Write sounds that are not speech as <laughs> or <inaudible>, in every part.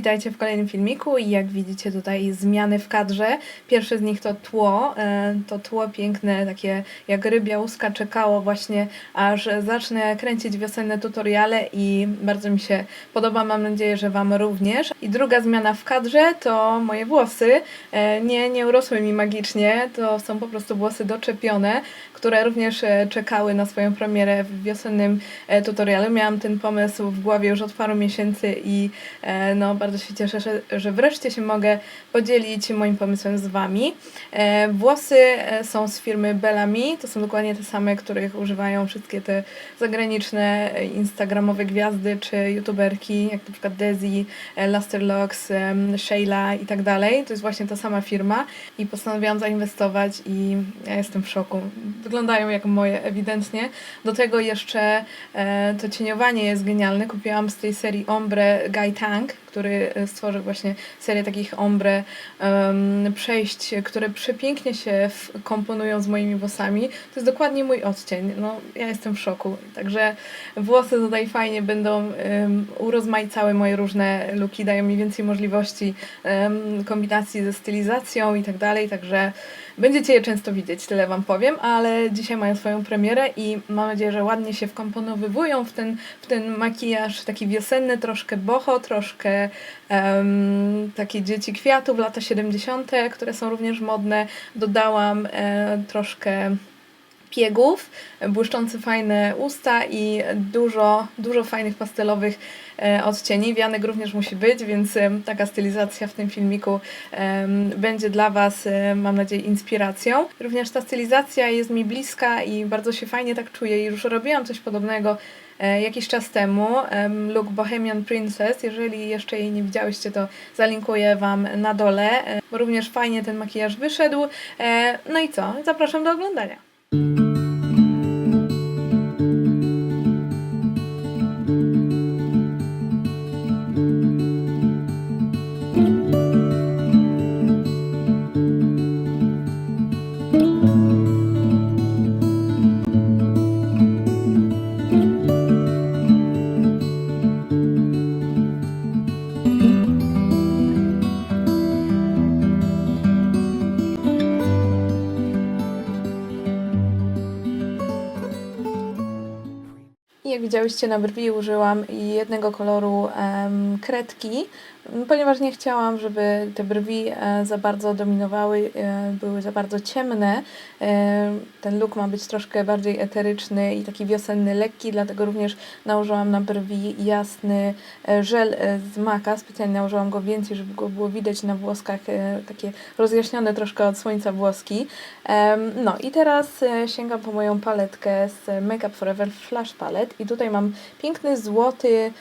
Witajcie w kolejnym filmiku i jak widzicie tutaj zmiany w kadrze. Pierwsze z nich to tło, e, to tło piękne, takie jak rybia łuska czekało właśnie aż zacznę kręcić wiosenne tutoriale i bardzo mi się podoba, mam nadzieję, że Wam również. I druga zmiana w kadrze to moje włosy, E, nie, nie urosły mi magicznie, to są po prostu włosy doczepione, które również e, czekały na swoją premierę w wiosennym tutorialu. Miałam ten pomysł w głowie już od paru miesięcy i no, bardzo się cieszę, że, że wreszcie się mogę podzielić moim pomysłem z Wami. E, Włosy e, są z firmy Bellamy, to są dokładnie te same, których używają wszystkie te zagraniczne e, instagramowe gwiazdy czy youtuberki, jak na przykład Desi, Lusterlocks, Shayla i tak dalej. To jest właśnie ta sama firma i postanowiłam zainwestować i ja jestem w szoku. Wyglądają jak moje ewidentnie. Do tego jeszcze to cieniowanie jest genialne. Kupiłam z tej serii Ombre Guy Tang, który e, stworzył właśnie serię takich ombre em, przejść, które przepięknie się komponują z moimi włosami. To jest dokładnie mój odcień. No, ja jestem w szoku. Także włosy tutaj fajnie będą um, urozmaicały moje różne luki, dają mi więcej możliwości em, kombinacji ze stylizacją i tak dalej, także będziecie je często widzieć, tyle Wam powiem, ale dzisiaj mają swoją premierę i mam nadzieję, że ładnie się wkomponowywują w ten, w ten makijaż taki wiosenny, troszkę boho, troszkę em, takie dzieci kwiatów, lata 70., które są również modne. Dodałam e, troszkę piegów, błyszczące fajne usta i dużo, dużo fajnych pastelowych e, odcieni. Wianek również musi być, więc taka stylizacja w tym filmiku będzie dla Was, e, mam nadzieję, inspiracją. Również ta stylizacja jest mi bliska i bardzo się fajnie tak czuję. Już robiłam coś podobnego e, jakiś czas temu. em, Look Bohemian Princess. Jeżeli jeszcze jej nie widziałyście, to zalinkuję Wam na dole, również fajnie ten makijaż wyszedł. No i co? Zapraszam do oglądania. I Jak widziałyście na brwi użyłam jednego koloru kredki, ponieważ nie chciałam, żeby te brwi e, za bardzo dominowały, e, były za bardzo ciemne. E, ten look ma być troszkę bardziej eteryczny i taki wiosenny, lekki, dlatego również nałożyłam na brwi jasny żel z maka. Specjalnie nałożyłam go więcej, żeby go było widać na włoskach, takie rozjaśnione troszkę od słońca włoski. No i teraz sięgam po moją paletkę z Make Up Forever Flash Palette i tutaj mam piękny złoty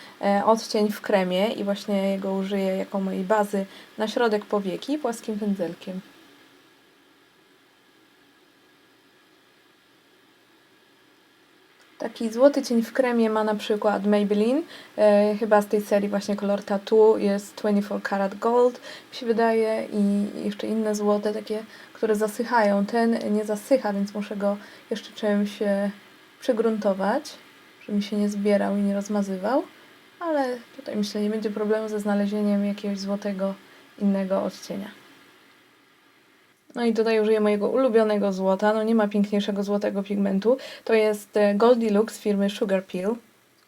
odcień w kremie i właśnie jego użyję jako mojej bazy na środek powieki płaskim pędzelkiem. Taki złoty cień w kremie ma na przykład Maybelline, e, chyba z tej serii właśnie kolor Tattoo jest 24 Karat Gold, mi się wydaje, i jeszcze inne złote takie, które zasychają. Ten nie zasycha, więc muszę go jeszcze czymś e, przygruntować, żeby mi się nie zbierał i nie rozmazywał, ale tutaj myślę nie będzie problemu ze znalezieniem jakiegoś złotego innego odcienia. No i tutaj użyję mojego ulubionego złota. No nie ma piękniejszego złotego pigmentu. To jest e, Goldilux firmy Sugar Peel.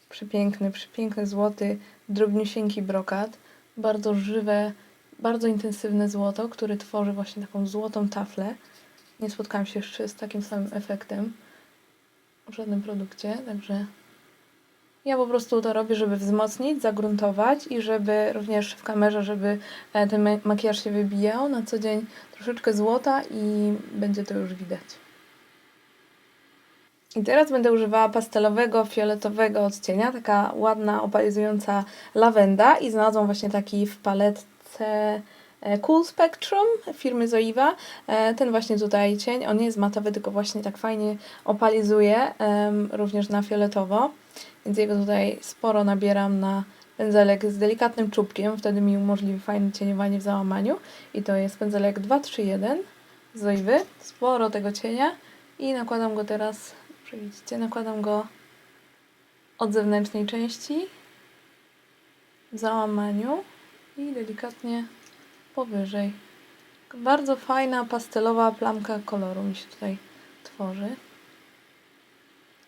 Przepiękny, przepiękny złoty, drobniusieńki brokat. Bardzo żywe, bardzo intensywne złoto, który tworzy właśnie taką złotą taflę. Nie spotkałam się jeszcze z takim samym efektem w żadnym produkcie, także ja po prostu to robię, żeby wzmocnić, zagruntować i żeby również w kamerze, żeby e, ten ma- makijaż się wybijał. Na co dzień troszeczkę złota i będzie to już widać. I teraz będę używała pastelowego, fioletowego odcienia, taka ładna, opalizująca lawenda i znalazłam właśnie taki w paletce e, Cool Spectrum firmy Zoiva. E, Ten właśnie tutaj cień, on nie jest matowy, tylko właśnie tak fajnie opalizuje, również na fioletowo. Więc jego tutaj sporo nabieram na pędzelek z delikatnym czubkiem, wtedy mi umożliwi fajne cieniowanie w załamaniu. I to jest pędzelek 231 z Zoiwy. Sporo tego cienia i nakładam go teraz, dobrze widzicie, nakładam go od zewnętrznej części załamaniu i delikatnie powyżej. Bardzo fajna pastelowa plamka koloru mi się tutaj tworzy.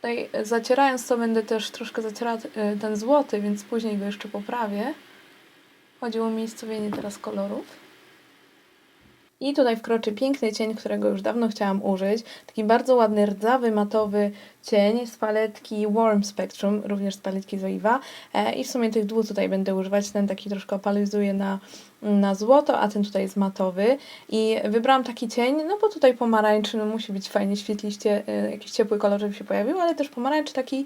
Tutaj e, zacierając to będę też troszkę zacierała e, ten złoty, więc później go jeszcze poprawię. Chodzi o umiejscowienie teraz kolorów. I tutaj wkroczy piękny cień, którego już dawno chciałam użyć. Taki bardzo ładny, rdzawy, matowy cień z paletki Warm Spectrum, również z paletki Zoiva. E, I w sumie tych dwóch tutaj będę używać. Ten taki troszkę opalizuje na, na złoto, a ten tutaj jest matowy. I wybrałam taki cień, no bo tutaj pomarańczy, no musi być fajnie świetliście, e, jakiś ciepły kolor, żeby się pojawił, ale też pomarańcz taki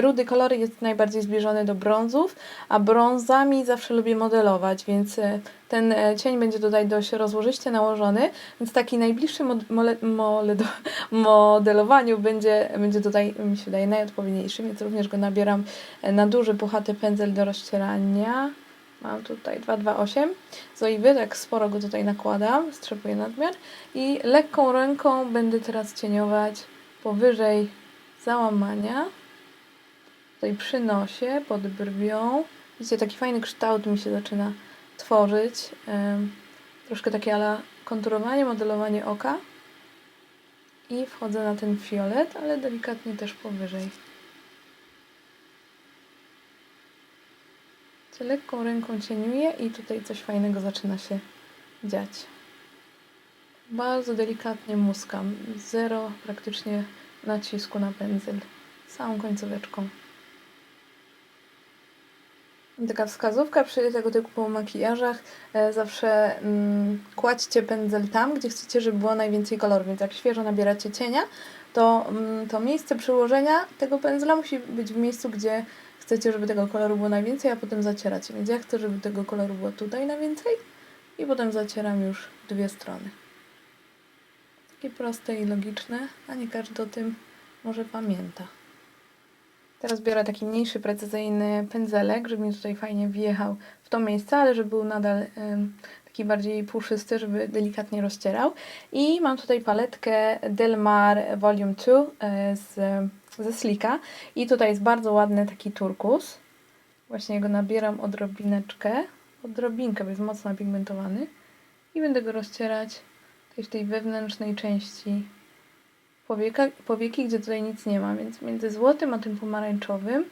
rudy kolor jest najbardziej zbliżony do brązów, a brązami zawsze lubię modelować, więc e, ten cień będzie tutaj dość rozłożyście nałożony, więc taki najbliższy mod, mole, mole, <laughs> modelowaniu będzie, będzie tutaj, mi się wydaje, najodpowiedniejszy, więc również go nabieram e, na duży, puchaty pędzel do rozcierania. Mam tutaj 228 z oliwy, tak sporo go tutaj nakładam, strzepuję nadmiar i lekką ręką będę teraz cieniować powyżej załamania, tutaj przy nosie, pod brwią. Widzicie, taki fajny kształt mi się zaczyna tworzyć. Troszkę takie ala konturowanie, modelowanie oka. I wchodzę na ten fiolet, ale delikatnie też powyżej. Cię lekką ręką cieniuję i tutaj coś fajnego zaczyna się dziać. Bardzo delikatnie muskam. Zero praktycznie nacisku na pędzel. Całą końcóweczką. Taka wskazówka przy tego typu makijażach. E, zawsze mm, kładźcie pędzel tam, gdzie chcecie, żeby było najwięcej koloru. Więc jak świeżo nabieracie cienia, to, mm, to miejsce przyłożenia tego pędzla musi być w miejscu, gdzie chcecie, żeby tego koloru było najwięcej, a potem zacieracie. Więc ja chcę, żeby tego koloru było tutaj najwięcej i potem zacieram już dwie strony. Takie proste i logiczne, a nie każdy o tym może pamięta. Teraz biorę taki mniejszy, precyzyjny pędzelek, żeby mi tutaj fajnie wjechał w to miejsce, ale żeby był nadal taki bardziej puszysty, żeby delikatnie rozcierał. I mam tutaj paletkę Del Mar Volume 2 e, z, ze Slika. I tutaj jest bardzo ładny taki turkus. Właśnie go nabieram odrobineczkę, odrobinkę, bo jest mocno pigmentowany. I będę go rozcierać w tej wewnętrznej części powieka, powieki, gdzie tutaj nic nie ma, więc między złotym a tym pomarańczowym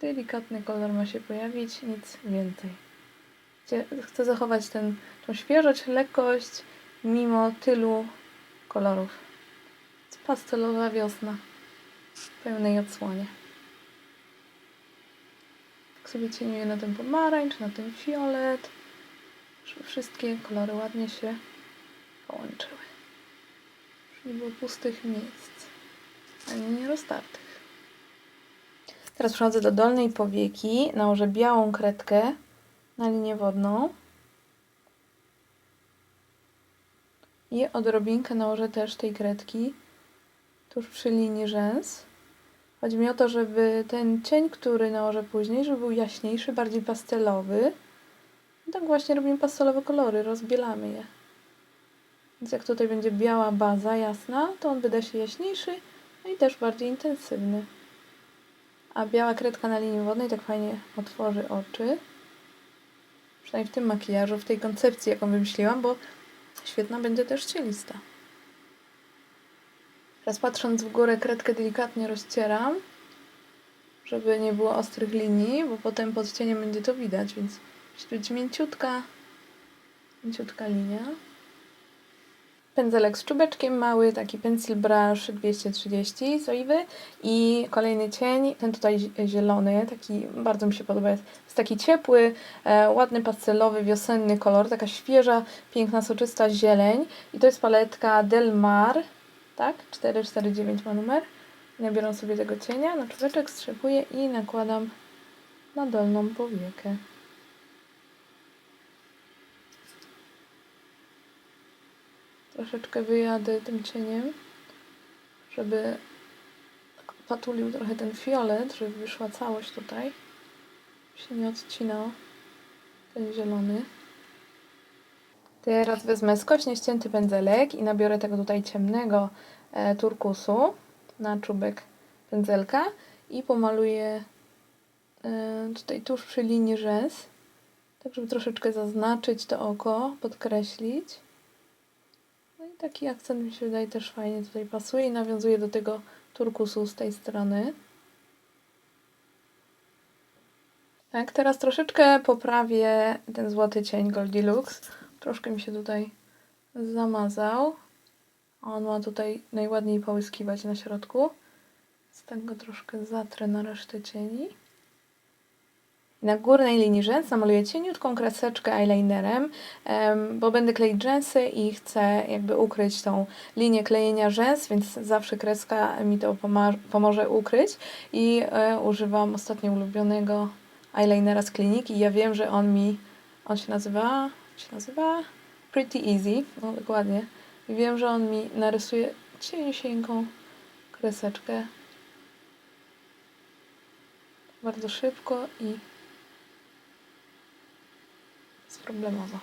delikatny kolor ma się pojawić, nic więcej. Chcę zachować ten, tą świeżość, lekkość, mimo tylu kolorów. Pastelowa wiosna w pełnej odsłonie. Tak sobie cieniuję na ten pomarańcz, na ten fiolet, żeby wszystkie kolory ładnie się połączyły nie było pustych miejsc, ani nierozdartych. Teraz przechodzę do dolnej powieki, nałożę białą kredkę na linię wodną i odrobinkę nałożę też tej kredki tuż przy linii rzęs. Chodzi mi o to, żeby ten cień, który nałożę później, żeby był jaśniejszy, bardziej pastelowy. I tak właśnie robimy pastelowe kolory, rozbielamy je. Więc jak tutaj będzie biała baza jasna, to on wyda się jaśniejszy, no i też bardziej intensywny. A biała kredka na linii wodnej tak fajnie otworzy oczy. Przynajmniej w tym makijażu, w tej koncepcji, jaką wymyśliłam, bo świetna będzie też cielista. Teraz patrząc w górę, kredkę delikatnie rozcieram, żeby nie było ostrych linii, bo potem pod cieniem będzie to widać, więc musi być mięciutka, mięciutka linia. Pędzelek z czubeczkiem mały, taki pencil brush 230 z oliwy i kolejny cień, ten tutaj zielony, taki bardzo mi się podoba, jest, taki ciepły, e, ładny pastelowy, wiosenny kolor, taka świeża, piękna, soczysta zieleń i to jest paletka Del Mar, tak, 449 ma numer. Nabieram sobie tego cienia, na czubeczek strzepuję i nakładam na dolną powiekę. Troszeczkę wyjadę tym cieniem, żeby patulił trochę ten fiolet, żeby wyszła całość tutaj. Się nie odcinał ten zielony. Teraz wezmę skośnie ścięty pędzelek i nabiorę tego tutaj ciemnego e, turkusu na czubek pędzelka i pomaluję e, tutaj tuż przy linii rzęs, tak żeby troszeczkę zaznaczyć to oko, podkreślić. Taki akcent mi się wydaje też fajnie tutaj pasuje i nawiązuje do tego turkusu z tej strony. Tak, teraz troszeczkę poprawię ten złoty cień Goldilux. Troszkę mi się tutaj zamazał. On ma tutaj najładniej połyskiwać na środku. Z tego troszkę zatrę na resztę cieni. Na górnej linii rzęs namaluję cieniutką kreseczkę eyelinerem, em, bo będę kleić rzęsy i chcę jakby ukryć tą linię klejenia rzęs, więc zawsze kreska mi to pomoże ukryć. I e, używam ostatnio ulubionego eyelinera z kliniki. Ja wiem, że on mi, on się nazywa, się nazywa Pretty Easy, no dokładnie. I wiem, że on mi narysuje cieniusieńką kreseczkę bardzo szybko i bezproblemowo.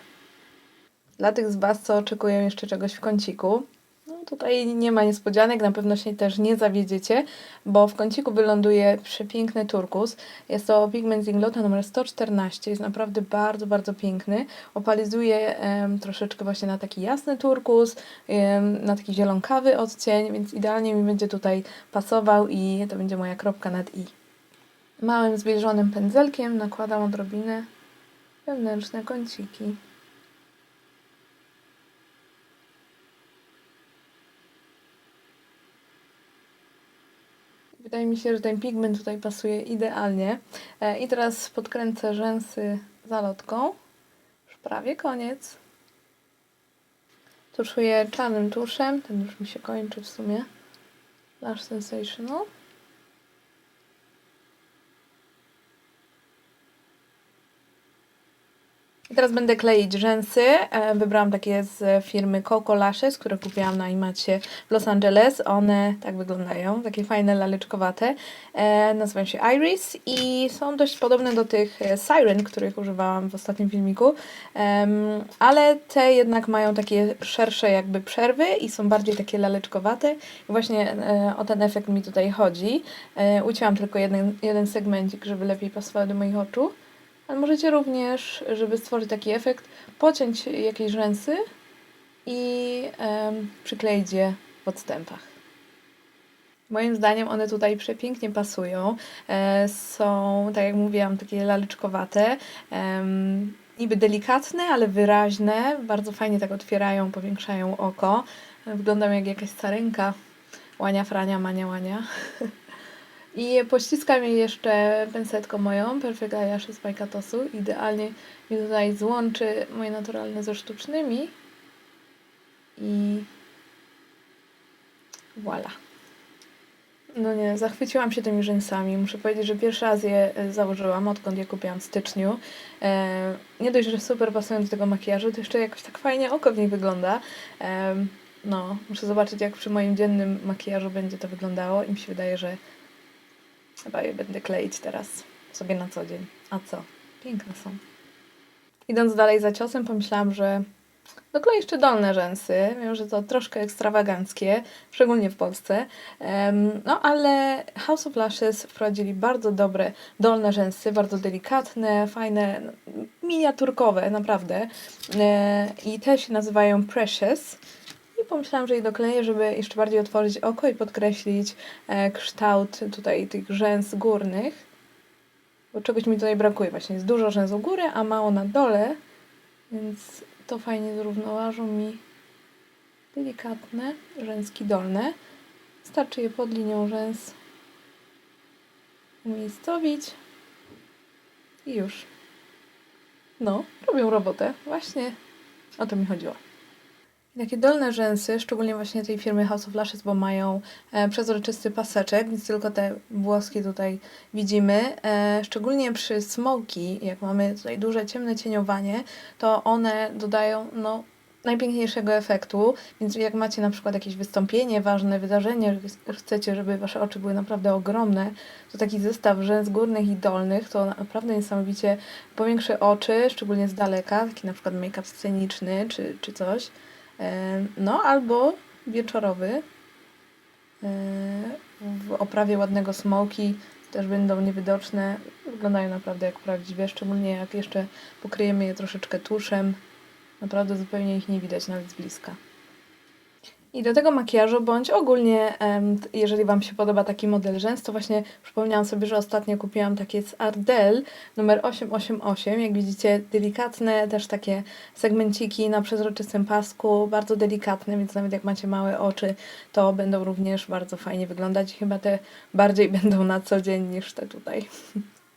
Dla tych z Was, co oczekują jeszcze czegoś w kąciku, no tutaj nie ma niespodzianek, na pewno się też nie zawiedziecie, bo w kąciku wyląduje przepiękny turkus. Jest to pigment z numer 114, jest naprawdę bardzo, bardzo piękny. Opalizuje em, troszeczkę właśnie na taki jasny turkus, em, na taki zielonkawy odcień, więc idealnie mi będzie tutaj pasował i to będzie moja kropka nad i. Małym zbliżonym pędzelkiem nakładam odrobinę wewnętrzne kąciki. Wydaje mi się, że ten pigment tutaj pasuje idealnie. E, I teraz podkręcę rzęsy zalotką. Już prawie koniec. Tuszuję czarnym tuszem. Ten już mi się kończy w sumie. Lash Sensational. I teraz będę kleić rzęsy. E, Wybrałam takie z firmy Coco Lashes, które kupiłam na Imacie w Los Angeles. One tak wyglądają, takie fajne, laleczkowate. E, Nazywają się Iris i są dość podobne do tych e, Siren, których używałam w ostatnim filmiku. Ale te jednak mają takie szersze jakby przerwy i są bardziej takie laleczkowate. I właśnie o ten efekt mi tutaj chodzi. Ucięłam tylko jeden, jeden segmencik, żeby lepiej pasowały do moich oczu. Ale możecie również, żeby stworzyć taki efekt, pociąć jakieś rzęsy i em, przykleić je w odstępach. Moim zdaniem one tutaj przepięknie pasują. E, są, tak jak mówiłam, takie laleczkowate. em, niby delikatne, ale wyraźne. Bardzo fajnie tak otwierają, powiększają oko. Wyglądam jak jakaś starenka. Łania, frania, mania, łania. <laughs> I pościskam je jeszcze pensetką moją, Perfect Eyelashes z Waikatosu. Idealnie mi tutaj złączy moje naturalne ze sztucznymi. I voilà. No nie, zachwyciłam się tymi rzęsami. Muszę powiedzieć, że pierwszy raz je e, założyłam, odkąd je kupiłam w styczniu. E, nie dość, że super pasują do tego makijażu, to jeszcze jakoś tak fajnie oko w nich wygląda. E, no, muszę zobaczyć, jak przy moim dziennym makijażu będzie to wyglądało. I mi się wydaje, że Chyba je będę kleić teraz sobie na co dzień. A co? Piękne są. Idąc dalej za ciosem, pomyślałam, że dokleję jeszcze dolne rzęsy. Wiem, że to troszkę ekstrawaganckie, szczególnie w Polsce. No ale House of Lashes wprowadzili bardzo dobre dolne rzęsy, bardzo delikatne, fajne, no, miniaturkowe, naprawdę. E, I te się nazywają Precious. Pomyślałam, że je dokleję, żeby jeszcze bardziej otworzyć oko i podkreślić e, kształt tutaj tych rzęs górnych. Bo czegoś mi tutaj brakuje. Właśnie jest dużo rzęs u góry, a mało na dole. Więc to fajnie zrównoważą mi delikatne rzęski dolne. Starczy je pod linią rzęs umiejscowić. I już. No, robią robotę. Właśnie o to mi chodziło. Takie dolne rzęsy, szczególnie właśnie tej firmy House of Lashes, bo mają e, przezroczysty paseczek, więc tylko te włoski tutaj widzimy. E, szczególnie przy smoki, jak mamy tutaj duże ciemne cieniowanie, to one dodają no, najpiękniejszego efektu, więc jak macie na przykład jakieś wystąpienie, ważne wydarzenie, chcecie, żeby wasze oczy były naprawdę ogromne, to taki zestaw rzęs górnych i dolnych to naprawdę niesamowicie powiększy oczy, szczególnie z daleka, taki na przykład make-up sceniczny czy, czy coś. E, No, albo wieczorowy. E, W oprawie ładnego smoki też będą niewidoczne. wyglądają naprawdę jak prawdziwe, szczególnie jak jeszcze pokryjemy je troszeczkę tuszem. Naprawdę zupełnie ich nie widać nawet z bliska. I do tego makijażu, bądź ogólnie, jeżeli Wam się podoba taki model rzęs, to właśnie przypomniałam sobie, że ostatnio kupiłam takie z Ardell numer 888. Jak widzicie, delikatne, też takie segmenciki na przezroczystym pasku, bardzo delikatne, więc nawet jak macie małe oczy, to będą również bardzo fajnie wyglądać. Chyba te bardziej <laughs> będą na co dzień niż te tutaj.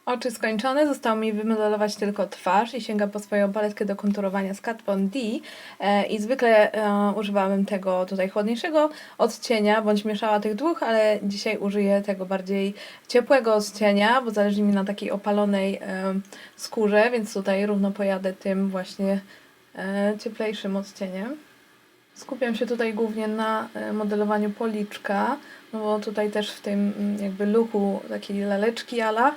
Oczy skończone, zostało mi wymodelować tylko twarz i sięgam po swoją paletkę do konturowania z Kat Von D e, i zwykle e, używałam tego tutaj chłodniejszego odcienia, bądź mieszała tych dwóch, ale dzisiaj użyję tego bardziej ciepłego odcienia, bo zależy mi na takiej opalonej e, skórze, więc tutaj równo pojadę tym właśnie e, cieplejszym odcieniem. Skupiam się tutaj głównie na e, modelowaniu policzka, no bo tutaj też w tym mm, jakby luku takiej laleczki ala,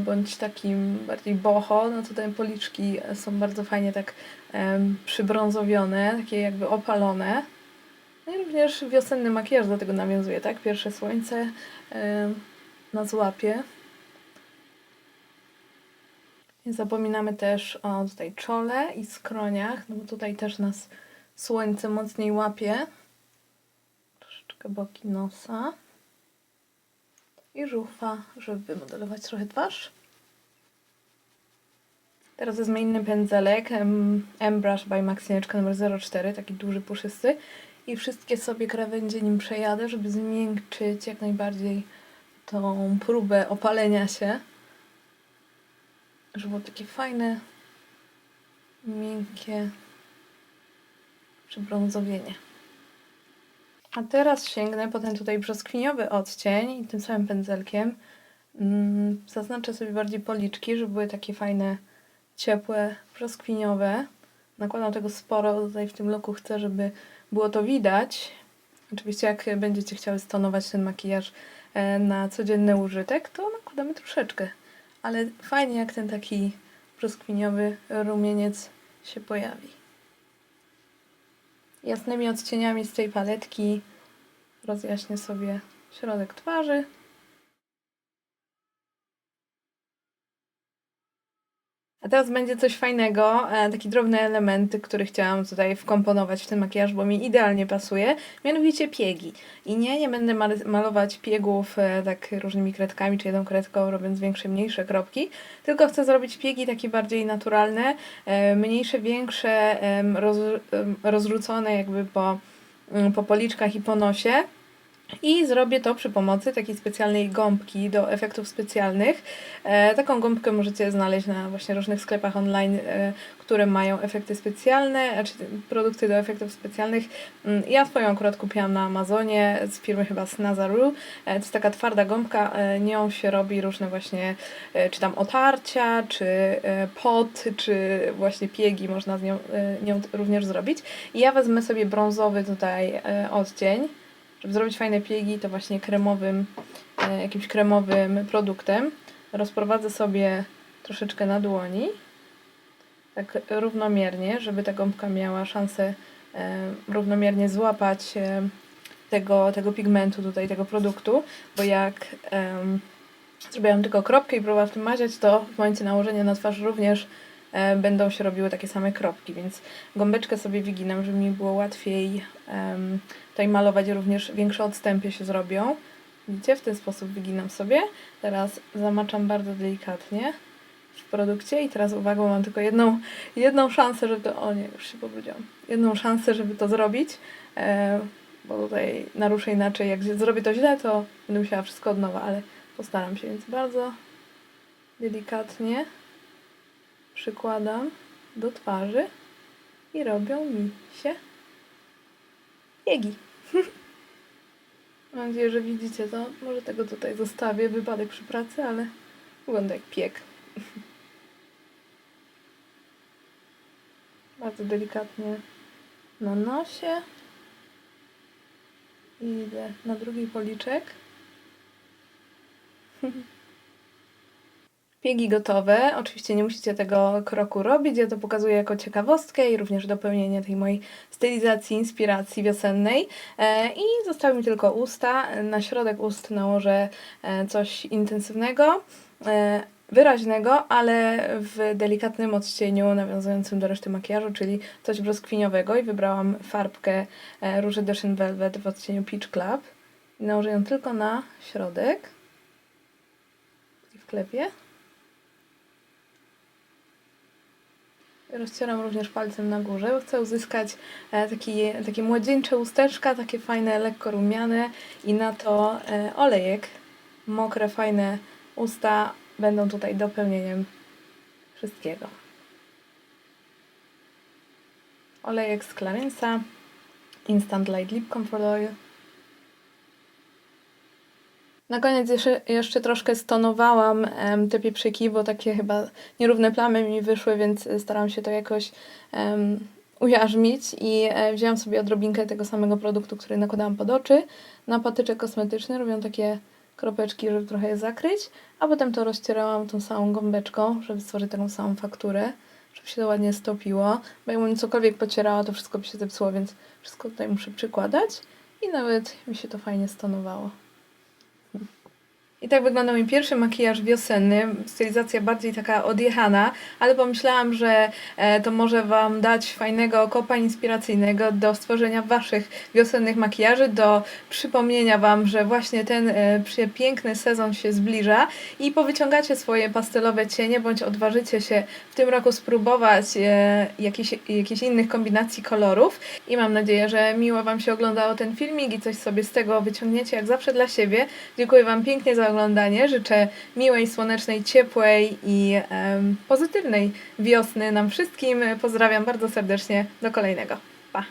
bądź takim bardziej boho, no to te policzki e, są bardzo fajnie tak przybrązowione, takie jakby opalone. No i również wiosenny makijaż do tego nawiązuje, tak? Pierwsze słońce em, nas łapie. Nie zapominamy też o tutaj czole i skroniach, no bo tutaj też nas słońce mocniej łapie. Troszeczkę boki nosa. I żuchwa, żeby wymodelować trochę twarz. Teraz wezmę inny pędzelek, M-Brush by Maxineczka numer 04, taki duży, puszysty. I wszystkie sobie krawędzie nim przejadę, żeby zmiękczyć jak najbardziej tą próbę opalenia się. Żeby było takie fajne, miękkie przybrązowienie. A teraz sięgnę po ten tutaj brzoskwiniowy odcień i tym samym pędzelkiem mm, zaznaczę sobie bardziej policzki, żeby były takie fajne, ciepłe, brzoskwiniowe. Nakładam tego sporo, tutaj w tym loku chcę, żeby było to widać. Oczywiście jak będziecie chciały stonować ten makijaż e, na codzienny użytek, to nakładamy troszeczkę. Ale fajnie jak ten taki brzoskwiniowy rumieniec się pojawi jasnymi odcieniami z tej paletki rozjaśnię sobie środek twarzy. Teraz będzie coś fajnego, e, takie drobne elementy, które chciałam tutaj wkomponować w ten makijaż, bo mi idealnie pasuje, mianowicie piegi. I nie, nie będę mal- malować piegów e, tak różnymi kredkami, czy jedną kredką, robiąc większe, mniejsze kropki, tylko chcę zrobić piegi takie bardziej naturalne, e, mniejsze, większe, roz, rozrzucone jakby po, mm, po policzkach i po nosie. I zrobię to przy pomocy takiej specjalnej gąbki do efektów specjalnych. E, taką gąbkę możecie znaleźć na właśnie różnych sklepach online, e, które mają efekty specjalne, znaczy produkty do efektów specjalnych. Mm, Ja swoją akurat kupiłam na Amazonie z firmy chyba Snazaru. E, to jest taka twarda gąbka, e, nią się robi różne właśnie, e, czy tam otarcia, czy e, pot, czy właśnie piegi można z nią, e, nią również zrobić. I ja wezmę sobie brązowy tutaj e, odcień żeby zrobić fajne piegi, to właśnie kremowym, e, jakimś kremowym produktem. Rozprowadzę sobie troszeczkę na dłoni, tak równomiernie, żeby ta gąbka miała szansę e, równomiernie złapać e, tego, tego pigmentu tutaj, tego produktu, bo jak em, zrobiłam tylko kropkę i próbowałam w tym maziać, to w momencie nałożenia na twarz również będą się robiły takie same kropki, więc gąbeczkę sobie wyginam, żeby mi było łatwiej tutaj malować również większe odstępy się zrobią. Widzicie, w ten sposób wyginam sobie. Teraz zamaczam bardzo delikatnie w produkcie i teraz uwaga, mam tylko jedną, jedną szansę, żeby to... O nie, już się pobrudziłam. Jedną szansę, żeby to zrobić, e, bo tutaj naruszę inaczej. Jak zrobię to źle, to będę musiała wszystko od nowa, ale postaram się, więc bardzo delikatnie przykładam do twarzy i robią mi się piegi. <laughs> Mam nadzieję, że widzicie to. Może tego tutaj zostawię, wypadek przy pracy, ale wygląda jak pieg. <laughs> Bardzo delikatnie na nosie. I idę na drugi policzek. <laughs> Piegi gotowe. Oczywiście nie musicie tego kroku robić. Ja to pokazuję jako ciekawostkę i również dopełnienie tej mojej stylizacji, inspiracji wiosennej. E, I zostały mi tylko usta. Na środek ust nałożę e, coś intensywnego. E, wyraźnego, ale w delikatnym odcieniu nawiązującym do reszty makijażu, czyli coś brzoskwiniowego i wybrałam farbkę e, róży Dushin Velvet w odcieniu Peach Club. Nałożę ją tylko na środek i wklepię. Rozcieram również palcem na górze, bo chcę uzyskać e, taki, takie młodzieńcze usteczka, takie fajne, lekko rumiane i na to e, olejek. Mokre, fajne usta będą tutaj dopełnieniem wszystkiego. Olejek z Clarensa, Instant Light Lip Comfort Oil. Na koniec jeszcze, jeszcze troszkę stonowałam em, te pieprzyki, bo takie chyba nierówne plamy mi wyszły, więc starałam się to jakoś em, ujarzmić. I e, wzięłam sobie odrobinkę tego samego produktu, który nakładałam pod oczy. Na patyczek kosmetyczny, robią takie kropeczki, żeby trochę je zakryć, a potem to rozcierałam tą samą gąbeczką, żeby stworzyć taką samą fakturę, żeby się to ładnie stopiło, bo jakbym cokolwiek pocierała, to wszystko by się zepsuło, więc wszystko tutaj muszę przykładać. I nawet mi się to fajnie stonowało. I tak wygląda mój pierwszy makijaż wiosenny, stylizacja bardziej taka odjechana, ale pomyślałam, że e, to może Wam dać fajnego kopa inspiracyjnego do stworzenia Waszych wiosennych makijaży, do przypomnienia Wam, że właśnie ten e, piękny sezon się zbliża i powyciągacie swoje pastelowe cienie, bądź odważycie się w tym roku spróbować e, jakichś, jakichś innych kombinacji kolorów i mam nadzieję, że miło Wam się oglądało ten filmik i coś sobie z tego wyciągniecie jak zawsze dla siebie. Dziękuję Wam pięknie za oglądanie. Życzę miłej, słonecznej, ciepłej i um, pozytywnej wiosny nam wszystkim. Pozdrawiam bardzo serdecznie. Do kolejnego. Pa!